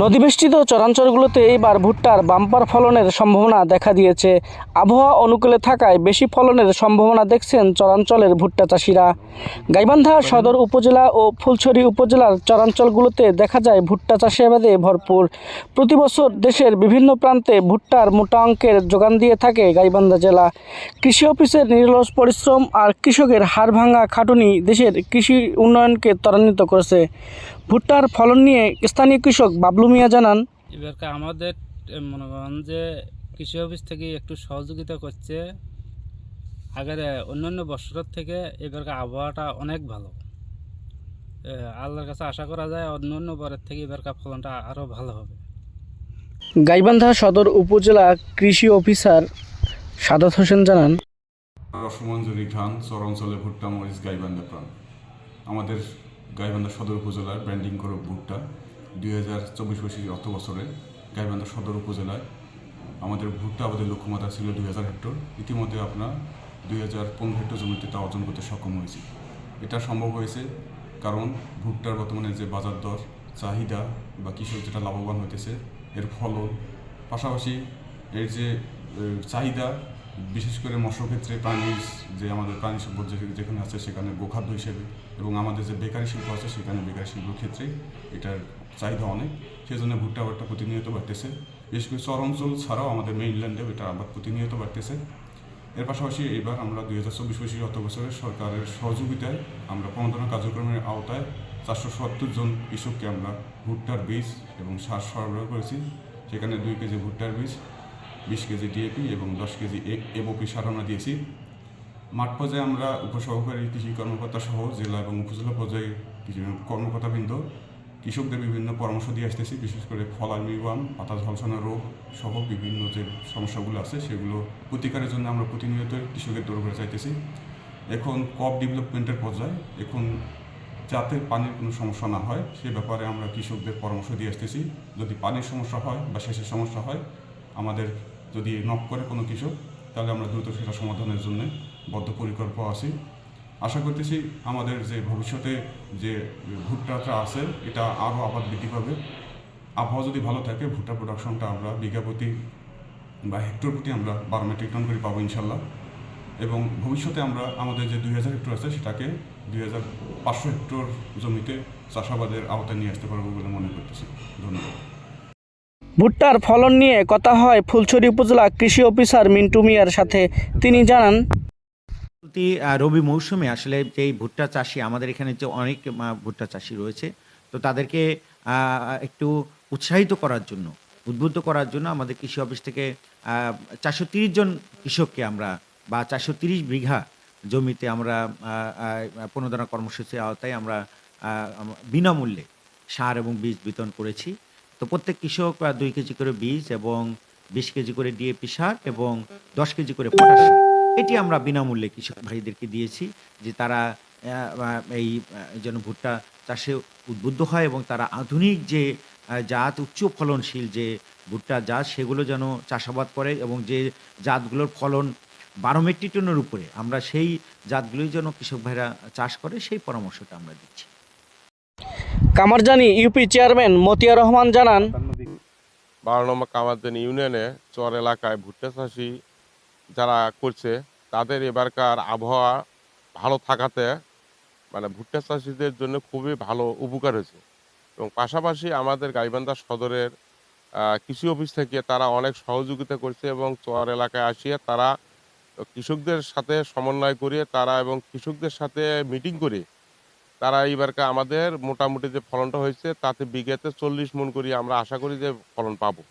নদীবেষ্টিত চরাঞ্চলগুলোতে এইবার ভুট্টার বাম্পার ফলনের সম্ভাবনা দেখা দিয়েছে। আবহাওয়া অনুকূলে থাকায় বেশি ফলনের সম্ভাবনা দেখছেন চরাঞ্চলের ভুট্টা চাষিরা। গাইবান্ধা সদর উপজেলা ও ফুলছড়ি উপজেলার চরাঞ্চলগুলোতে দেখা যায় ভুট্টা চাষাবাদে ভরপুর। প্রতি বছর দেশের বিভিন্ন প্রান্তে ভুট্টার মোটা অঙ্কের যোগান দিয়ে থাকে গাইবান্ধা জেলা। কৃষি অফিসের নিরলস পরিশ্রম আর কৃষকের হাড় ভাঙা খাটুনি দেশের কৃষি উন্নয়নকে ত্বরান্বিত করেছে। ভুট্টার ফলন নিয়ে স্থানীয় কৃষক বাবলু মিয়া জানান। এবারকে আমাদের মনে করেন যে কৃষি অফিস থেকে একটু সহযোগিতা করছে। আগের অন্যান্য বছরের থেকে এবারকার আবহাওয়াটা অনেক ভালো। আল্লাহর কাছে আশা করা যায় অন্যান্য বারের থেকে এবারকার ফলনটা আরও ভালো হবে। গাইবান্ধা সদর উপজেলা কৃষি অফিসার সাদাত হোসেন জানান। রসমঞ্জুরি খান চরাঞ্চলে ভুট্টা মরিচ গাইবান্ধা প্রাণ। আমাদের গাইবান্ধা সদর উপজেলার ব্র্যান্ডিং করে ভুট্টা। দুই হাজার চব্বিশ পঁচিশ অর্থ বছরে গাইবান্ধা সদর উপজেলায় আমাদের ভুট্টা আবাদের লক্ষ্যমাত্রা ছিল দুই হাজার হেক্টর। ইতিমধ্যে আপনার দুই হাজার পনেরো হেক্টর জমিতে তা অর্জন করতে সক্ষম হয়েছি। এটা সম্ভব হয়েছে কারণ ভুট্টার বর্তমানে যে বাজার দর, চাহিদা বা কৃষক যেটা লাভবান হইতেছে, এর ফলন। পাশাপাশি এর যে চাহিদা, বিশেষ করে মৎস্যক্ষেত্রে প্রাণীর যে আমাদের প্রাণী সম্পদ যেখানে আছে সেখানে গোখাদ্য হিসেবে এবং আমাদের যে বেকারি শিল্প আছে সেখানে বেকারি শিল্পের ক্ষেত্রে এটার চাহিদা অনেক সেই জন্য ভুট্টা আবাদটা প্রতিনিয়ত বাড়তেছে। বিশেষ করে চর অঞ্চল ছাড়াও আমাদের মেইনল্যান্ডেও এটার আবাদ প্রতিনিয়ত বাড়তেছে। এর পাশাপাশি এবার আমরা দুই হাজার চব্বিশ পঁচিশ অর্থ বছরে সরকারের সহযোগিতায় আমরা প্রণোদনা কার্যক্রমের আওতায় চারশো সত্তর জন কৃষককে আমরা ভুট্টার বীজ এবং সার সরবরাহ করেছি। সেখানে দুই কেজি ভুট্টার বীজ, বিশ কেজি ডিএপি এবং দশ কেজি এমওপি সার আমরা দিয়েছি। মাঠ পর্যায়ে আমরা উপসহকারী কৃষি কর্মকর্তা সহ জেলা এবং উপজেলা পর্যায়ে কিছু কর্মকর্তাবৃন্দ কৃষকদের বিভিন্ন পরামর্শ দিয়ে আসতেছি, বিশেষ করে ফলার মিওয়াম পাতা ঝলসানো রোগ সহ বিভিন্ন যে সমস্যাগুলো আছে, সেগুলো প্রতিকারের জন্য আমরা প্রতিনিয়ত কৃষকের দরবারে চাইতেছি এখন কপ ডেভেলপমেন্টের পর্যায়ে, এখন যাতে পানির কোনো সমস্যা না হয়, সে ব্যাপারে আমরা কৃষকদের পরামর্শ দিয়ে আসতেছি। যদি পানির সমস্যা হয় বা সেচের সমস্যা হয়, আমাদের যদি নক করে কোনো কৃষক, তাহলে আমরা দ্রুত সেটা সমাধানের জন্য বদ্ধপরিকল্প আছি। আশা করতেছি আমাদের যে ভবিষ্যতে যে ভুট্টাটা আছে, এটা আরও আবাদ বৃদ্ধি পাবে। আবহাওয়া যদি ভালো থাকে ভুট্টা প্রোডাকশনটা আমরা বিঘা প্রতি বা হেক্টর প্রতি আমরা বারো মেট্রিক টন করে পাবো ইনশাল্লাহ। এবং ভবিষ্যতে আমরা, আমাদের যে দুই হাজার হেক্টর আছে, সেটাকে দুই হাজার পাঁচশো হেক্টর জমিতে চাষাবাদের আওতায় নিয়ে আসতে পারব বলে মনে করতেছি। ধন্যবাদ। ভুট্টার ফলন নিয়ে কথা হয় ফুলছড়ি উপজেলা কৃষি অফিসার মিন্টু মিয়ার সাথে। তিনি জানান চলতি রবি মৌসুমে আসলে যেই ভুট্টা চাষি আমাদের এখানে যে অনেক ভুট্টা চাষি রয়েছে, তো তাদেরকে একটু উৎসাহিত করার জন্য, উদ্বুদ্ধ করার জন্য আমাদের কৃষি অফিস থেকে চারশো তিরিশ জন কৃষককে আমরা বা চারশো তিরিশ বিঘা জমিতে আমরা প্রণোদনা কর্মসূচির আওতায় আমরা বিনামূল্যে সার এবং বীজ বিতরণ করেছি। তো প্রত্যেক কৃষক দুই কেজি করে বীজ এবং বিশ কেজি করে ডিএপি সার এবং দশ কেজি করে পটাশ সার। এটি আমরা বিনামূল্যে কৃষক ভাইদেরকে দিয়েছি যে তারা এই যেন ভুট্টা চাষে উদ্বুদ্ধ হয় এবং তারা আধুনিক যে জাত উচ্চ ফলনশীল যে ভুট্টা জাত সেগুলো যেন চাষাবাদ করে এবং যে জাতগুলোর ফলন বারো মেট্রিক টনের উপরে আমরা সেই জাতগুলোই যেন কৃষক ভাইরা চাষ করে সেই পরামর্শটা আমরা দিচ্ছি। কামারজানি ইউপি চেয়ারম্যান মতিয়া রহমান জানান বারো নম্বর কামারদিন ইউনিয়নে চর এলাকায় ভুট্টা চাষি যারা করছে, তাদের এবারকার আবহাওয়া ভালো থাকাতে মানে ভুট্টা চাষিদের জন্য খুবই ভালো উপকার হয়েছে। এবং পাশাপাশি আমাদের গাইবান্ধা সদরের কৃষি অফিস থেকে তারা অনেক সহযোগিতা করছে এবং চর এলাকায় আসিয়ে তারা কৃষকদের সাথে সমন্বয় করে তারা এবং কৃষকদের সাথে মিটিং করে তারা এইবারকে আমাদের মোটামুটি যে ফলনটা হয়েছে, তাতে বিঘাতে চল্লিশ মন করি আমরা আশা করি যে ফলন পাবো।